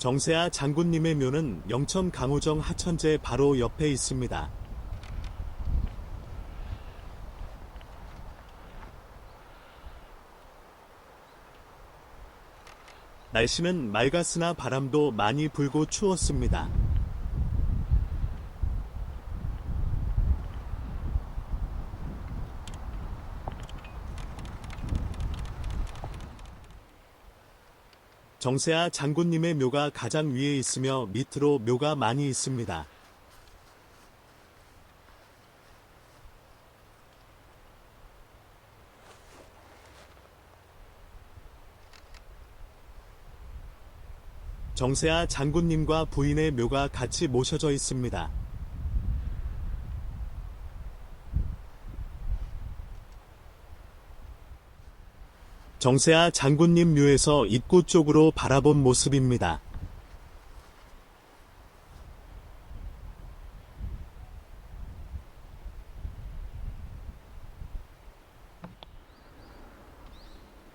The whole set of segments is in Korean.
정세아 장군님의 묘는 영천 강호정 하천제 바로 옆에 있습니다. 날씨는 맑았으나 바람도 많이 불고 추웠습니다. 정세아 장군님의 묘가 가장 위에 있으며 밑으로 묘가 많이 있습니다. 정세아 장군님과 부인의 묘가 같이 모셔져 있습니다. 정세아 장군님 묘에서 입구 쪽으로 바라본 모습입니다.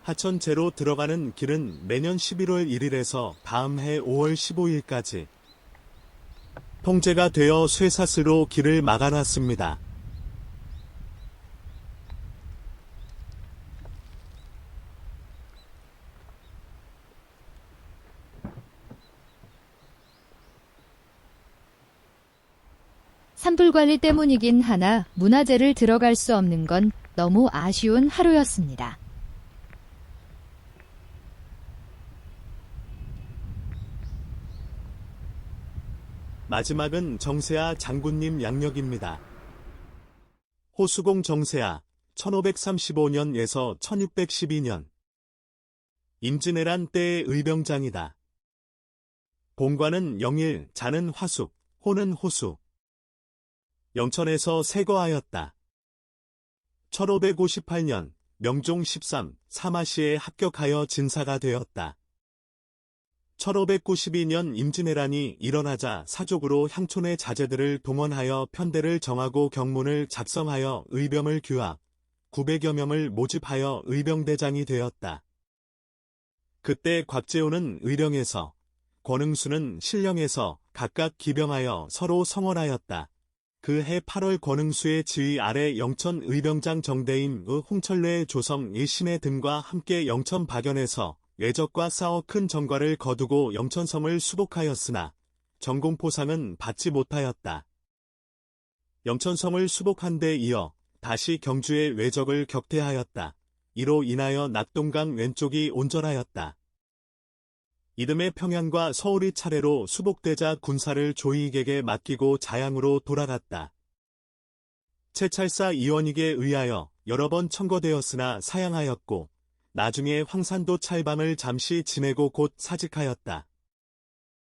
하천제로 들어가는 길은 매년 11월 1일에서 다음 해 5월 15일까지 통제가 되어 쇠사슬로 길을 막아놨습니다. 산불 관리 때문이긴 하나 문화재를 들어갈 수 없는 건 너무 아쉬운 하루였습니다. 마지막은 정세아 장군님 양력입니다. 호수공 정세아 1535년에서 1612년 임진왜란 때의 의병장이다. 본관은 영일, 자는 화숙, 호는 호수. 영천에서 세거하였다. 1558년 명종 13 사마시에 합격하여 진사가 되었다. 1592년 임진왜란이 일어나자 사족으로 향촌의 자제들을 동원하여 편대를 정하고 경문을 작성하여 의병을 규합, 900여 명을 모집하여 의병대장이 되었다. 그때 곽재호는 의령에서, 권응수는 신령에서 각각 기병하여 서로 성원하였다. 그해 8월 권응수의 지휘 아래 영천 의병장 정대인 의 홍철래의 조성 일신의 등과 함께 영천 박연에서 외적과 싸워 큰 전과를 거두고 영천성을 수복하였으나 전공포상은 받지 못하였다. 영천성을 수복한 데 이어 다시 경주의 외적을 격퇴하였다. 이로 인하여 낙동강 왼쪽이 온전하였다. 이듬해 평양과 서울이 차례로 수복되자 군사를 조이익에게 맡기고 자양으로 돌아갔다. 채찰사 이원익에 의하여 여러 번 청거되었으나 사양하였고 나중에 황산도 찰방을 잠시 지내고 곧 사직하였다.